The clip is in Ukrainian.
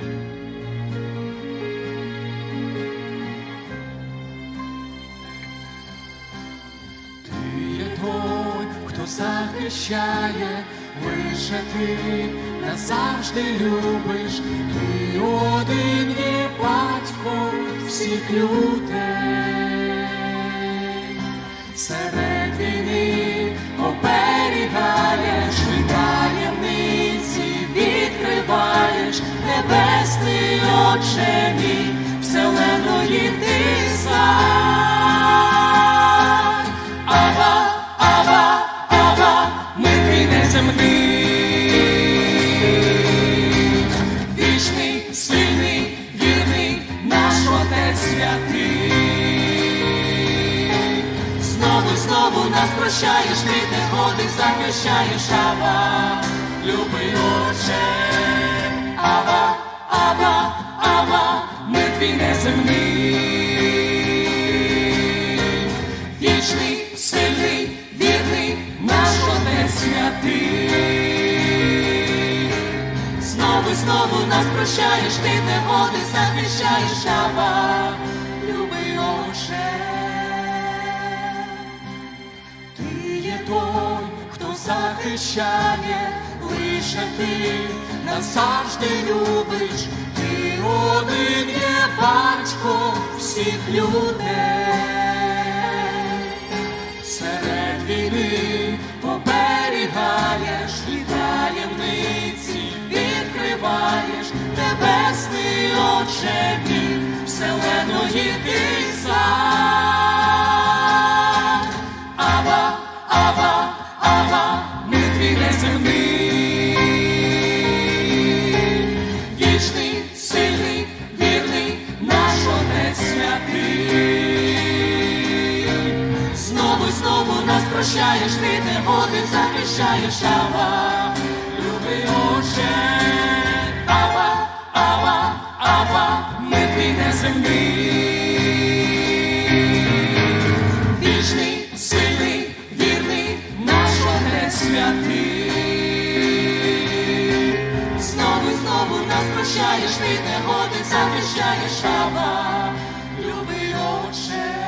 Ти є той, хто захищає, лише ти назавжди любиш, ти один є батько всіх людей. Отче мій, вселеної ти сам. Ава, ава, ава, ми твій неземний, вічний, сильний, вірний, наш Отець святий. Знову, знову нас прощаєш, від негоди захищаєш, ава, любий Отче, ава, вічний, сильний, вірний, наш Отець святий. Знову, знову нас прощаєш, ти негоди захищаєш, ава, любий Отче. Ти є той, хто захищає, лише ти назавжди любиш, всіх людей. Серед війни поберігаєш і таємниці відкриваєш небесний Отче мій, вселеної ти сам. Прощаєш, ти негоди захищаєш, ава, любий Отче, ава, ава, ава, ми твій неземний. Вічний, сильний, вірний, наш Отець святий. Знову, знову нас прощаєш, ти негоди захищаєш, ава, любий Отче.